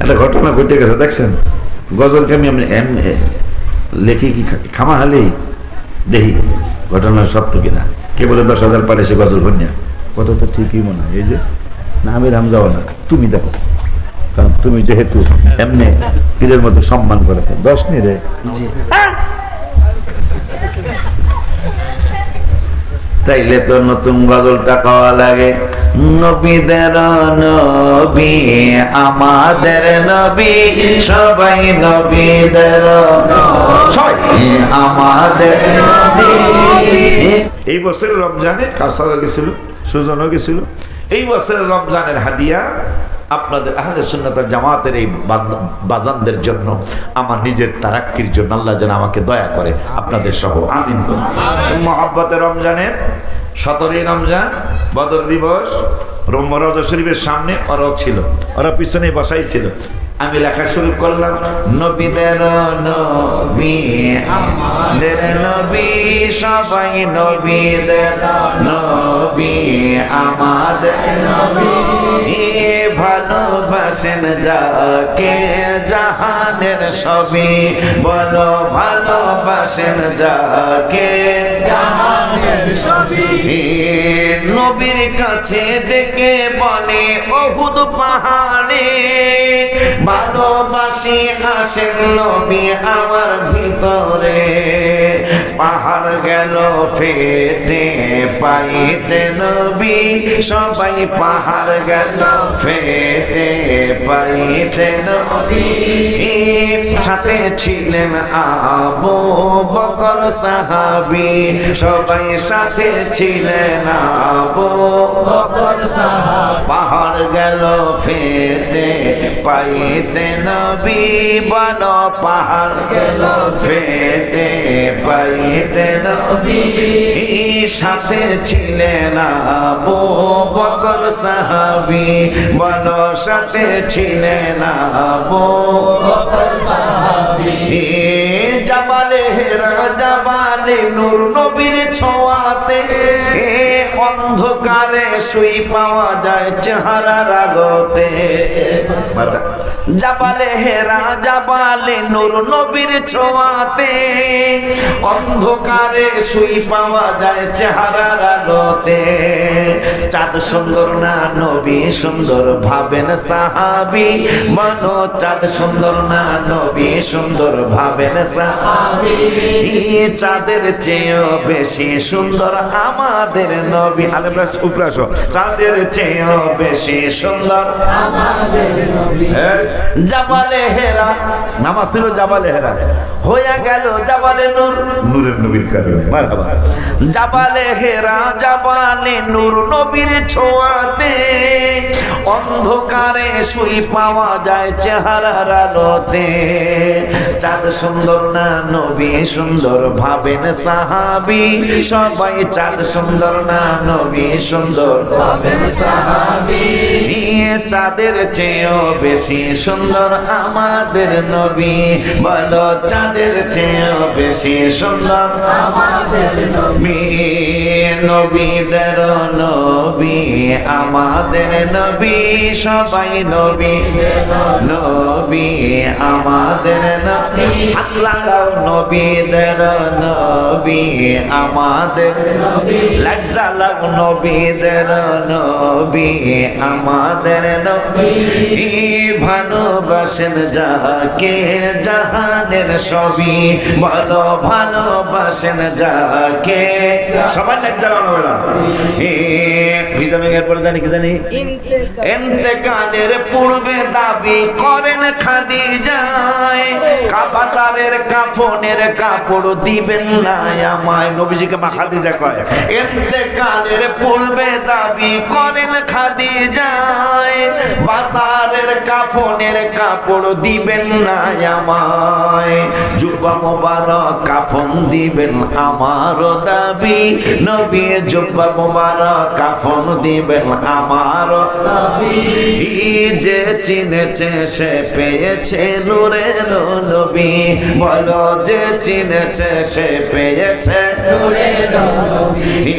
একটা ঘটনা ঘটে গেছে দেখছেন? গজলকে আমি এমনি- এম লেখি কি খামা হালেই দেখি ঘটনা সত্য কিনা। কে বলে দশ হাজার পারে সে গজল কন্যা কত তো ঠিকই মনে হয়? এই যে না আমি রাম যাও না তুমি দেখো। কারণ তুমি যেহেতু এমনি পীরের মতো সম্মান করে দশ নি রে? তাইলে তো নতুন গজলটা পাওয়া লাগে। নবীদের নবী আমাদের নবী সবাই নবীদের আমাদের এই বছরের রমজানে কাসারা গেছিল সুজনও গেছিল। এই বছরের রমজানের হাদিয়া আপনাদের আহলে সুন্নতার জামাতের এই বাজানদের জন্য, আমার নিজের তারাক্কির জন্য আল্লাহ যেন আমাকে দয়া করে আপনাদের সহ, আমিন মহাব্বতের রমজানের সতেরোই রমজান, বদর দিবস ব্রহ্মরজ রজা শরীফের সামনে ওরাও ছিল, ওরা পিছনে বসাই ছিল। আমি লেখা শুরু করলাম, নবীদের নবী, আমাদের নবী, সবাই নবীদের নবী, আমাদের নবী। ভালোবাসেন যাকে জাহানের সবই বলো ভালোবাসেন যাকে সবই নবীর কাছে দেখে বলে, অহুদ পাহাড়ে ভালোবাসি আসেন নবী আমার ভিতরে। পাহাড় গেল ফেটে, পাইতে নবী সবাই পাহাড় গেল ফেটে, পাইতে নবী। সাথে ছিলেন আবু বকর সাহাবি। সবাই সাথে ছিলেন আবু বকর সাহাবি। পাহাড় গেল ফেটে, পাইতে নবী বল পাহাড় গেল ফেটে, পাইতে নবী সাথে ছিলেন আবু বকর সাহাবি। বল সাথে ছিলেন আবু বকর সাহাবি। জাবালে হেরা জাবালে নূর নবীর ছোঁয়াতে। অন্ধকারে শুই পাওয়া যায় চেহারা আগতে। জাবালে হেরা জাবালে নূর নবীর ছোঁয়াতে। অন্ধকারে শুই পাওয়া যায় চেহারার আলোতে চাঁদ সুন্দর না নবী সুন্দর ভাবেন সাহাবি। মনো চাঁদ সুন্দর না নবী সুন্দর ভাবেন সাহাবি। চাঁদের চেয়েও বেশি সুন্দর আমাদের নবী। আলেমরা উপরাস চাঁদের চেয়েও বেশি সুন্দর। জাবালে হেরা। নামাজ ছিল জাবালে হেরা। হইয়া গেল জাবালে নূর। নূরের নবীর কারণে। জাবালে হেরা জাবালে নূর নবীর ছোঁয়াতে। অন্ধকারে শুই পাওয়া যায় চেহারার আলোতে। চাঁদ সুন্দর না নবী সুন্দর ভাবেন সাহাবি সবাই চাঁদ সুন্দর না নবী সুন্দর। ভাবেন সাহাবি। চাঁদের চেয়েও বেশি সুন্দর আমাদের নবী। বলো চাঁদের চেয়েও বেশি সুন্দর আমাদের নবী। নবীদের নবী, আমাদের নবী, সবাই নবী। নবী, আমাদের নবী। লাগাও নবীদের নবী, আমাদের লাগ নবীদের নবী, আমাদের নবী। ভালোবাসেন যাকে জাহানের সবই ভালো ভালোবাসেন যাকে। সবাই লাজ্জা লাগানো কি জানো এরপরে জানি কি জানি? এন্তেকালের পূর্বে দাবি করেন খাদি যায় কাবাতারের কাফনের কাপড় দিবেন না আমায়। নবীজিকে মা খাদিজা কয় এন্তেকালের পূর্বে দাবি করেন খাদি যায় বাজারে মোবারকের কাফনের কাপড় দিবেন না আমায়। জুব্বা মোবারক কাফন দিবেন আমার দাবি। নবী জুব্বা মোবারক কাফন দিবেন আমার দাবি। যে চিনেছে, সে পেয়েছে নূরের নবী। বলো যে চিনেছে, সে পেয়েছে নূরের নবী।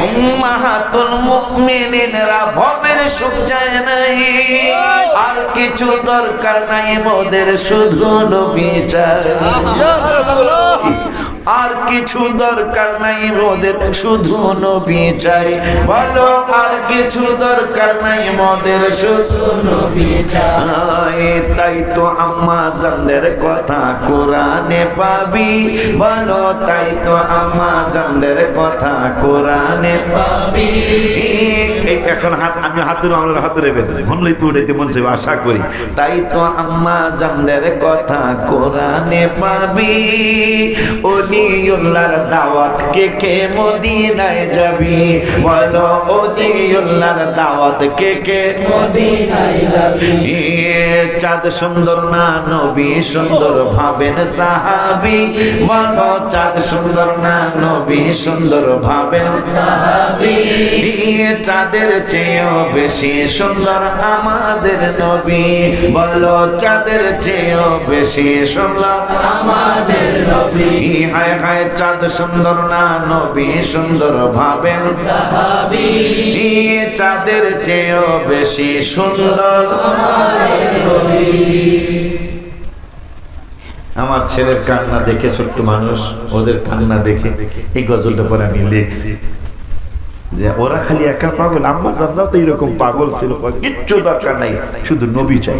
উম্মাহাতুল মুমিনিনরা ভবের সুখ চায় নাই। আর কিছু দরকার নাই মোদের শুধু নবী। আর কিছু দরকার নাই মোদের শুধু নবী চাই। বলো আর কিছু দরকার নাই মোদের শুধু নবী চাই। তাই তো আম্মা জানদের কথা কোরআনে পাবি। বলো তাই তো আম্মা জানদের কথা কোরআনে পাবি। এখন হাত আমি হাতুর আমার হাতুরে রেবেন মনলেই তো উঠাইতে মন চাইবে, আশা করি। তাই তো আম্মা জানদের কথা কোরআনে পাবি। ওলিউল্লাহর দাওয়াত কে কে মদিনায় যাবি? বলো ওলিউল্লাহর দাওয়াত কে কে মদিনায় যাবি? চাঁদ সুন্দর না, নবী সুন্দর ভাবেন সাহাবি। বলো, চাঁদ সুন্দর না, নবী সুন্দর ভাবেন সাহাবি। চাঁদের চেয়েও বেশি সুন্দর আমাদের নবী। বলো, চাঁদের চেয়েও বেশি সুন্দর আমাদের নবী। হায় হায়, চাঁদ সুন্দর না, নবী সুন্দর ভাবেন সাহাবি। চাঁদের চেয়েও বেশি সুন্দর আমার ছেলের কান্না দেখে ছোট্ট মানুষ ওদের কান্না দেখে এই গজলটা পরে আমি লিখছি যে ওরা খালি একা পাগল আম্মা জানলাও তো এরকম পাগল ছিল কিচ্ছু দরকার নাই শুধু নবী চাই।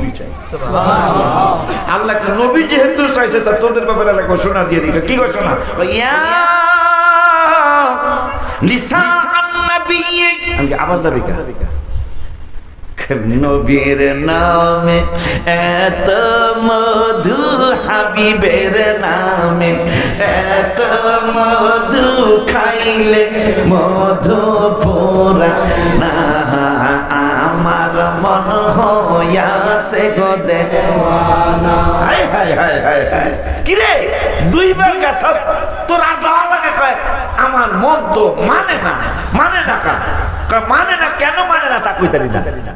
আল্লাহ নবী যেহেতু চাইছে তা তোদের ব্যাপারে আল্লাহ ঘোষণা দিয়ে দিল কি ঘোষণা? ইয়া আমি আবার যাবি নবীর নামে, এত মধু হাবিবের নামে, এত মধু খাইলে মধু পোরা না, আমার মন হইয়াছে গো দেওয়ানা। হাই হাই হাই হাই হাই। কিরে, দুইবার গেছ? তোর আর যাওয়ার লাগে কয়? আমার মন তো মানে না মানে না কা। মানে না, কেন মানে না তা কইতারি না?